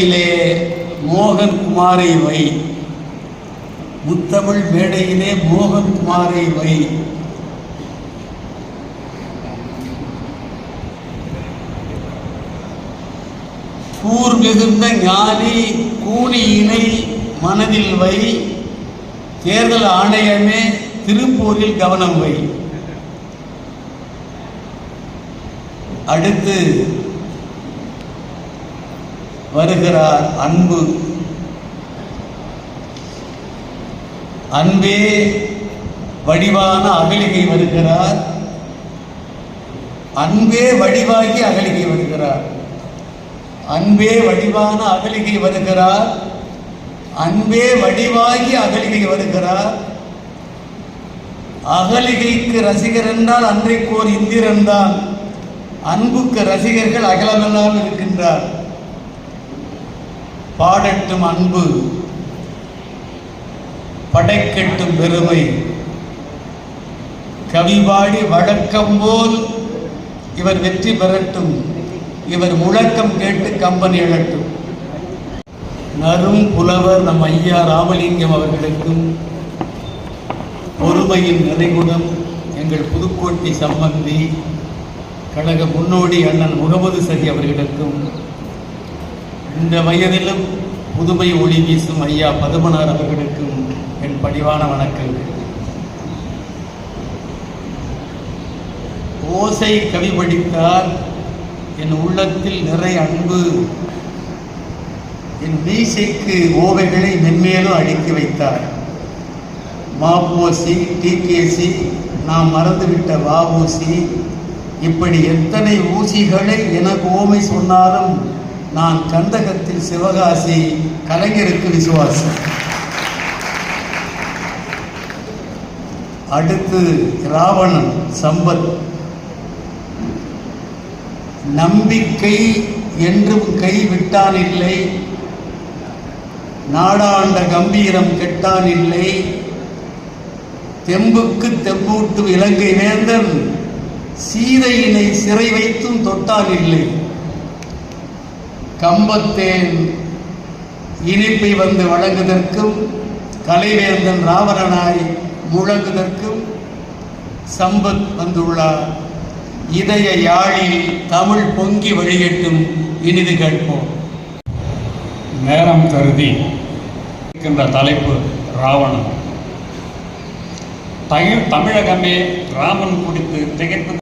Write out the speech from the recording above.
மேடையிலே மோகன் குமாரை வை முத்தமிழ் மேடையிலே மோகன் குமாரை வை கூர் மிகுந்த ஞானி கூனியினை மனதில் வை தேர்தல் ஆணையமே திருப்பூரில் கவனம் வை. அடுத்து வருகிறார் அன்பு. அன்பே வடிவான அகலிகை வருகிறார். அன்பே வடிவாகி அகலிகை வருகிறார். அன்பே வடிவான அகலிகை வருகிறார். அன்பே வடிவாகி அகலிகை வருகிறார். அகலிகைக்கு ரசிகர் என்றால் அன்றைக்கு ஒரு இந்திரன் தான். அன்புக்கு ரசிகர்கள் அகலமெல்லாம் இருக்கின்றார். பாடட்டும் அன்பு படைக்கட்டும் பெருமை. கவிபாடி வழக்கம் போல் இவர் வெற்றி பெறட்டும். இவர் முழக்கம் கேட்டு கம்பன் எழட்டும் நரும் புலவர் நம் ஐயா ராமலிங்கம் அவர்களுக்கும் பொறுமையின் நிறைகுணம் எங்கள் புதுக்கோட்டை சம்பந்தி கழக முன்னோடி அண்ணன் முகமது சரி அவர்களுக்கும் இந்த வயதிலும் புதுமை ஒளி வீசும் ஐயா பதுமனார் அவர்களுக்கும் என் பணிவான வணக்கங்கள். ஓசை கவி படித்தார் என் உள்ளத்தில் நிறை அன்பு என் மீசைக்கு ஓவைகளை மென்மேலும் அடுக்கி வைத்தார். மாபோசி டிகேசி நாம் மறந்துவிட்ட வாவூசி இப்படி எத்தனை ஊசிகளை எனக்கு ஓமை சொன்னாலும் நான் கந்தகத்தில் சிவகாசி கலைஞருக்கு விசுவாசி. அடுத்து ராவணன் சம்பத். நம்பிக்கை என்றும் கைவிட்டான் இல்லை நாடாண்ட கம்பீரம் கெட்டான் இல்லை தெம்புக்கு தெம்பூட்டும் இலங்கை வேந்தன் சீதையினை சிறை வைத்தும் தொட்டான் இல்லை கம்பத்தேன் இனிப்பை வந்து வழங்குதற்கும் கலைவேந்தன் ராவணனாய் முழங்குதற்கும் சம்பத் வந்துள்ளார். இதய யாழில் தமிழ் பொங்கி வழிகட்டும் இனிது கேட்போம். நேரம் கருதி இருக்கின்ற தலைப்பு ராவணன். தமிழ் தமிழகமே ராமன் குறித்து திகைத்து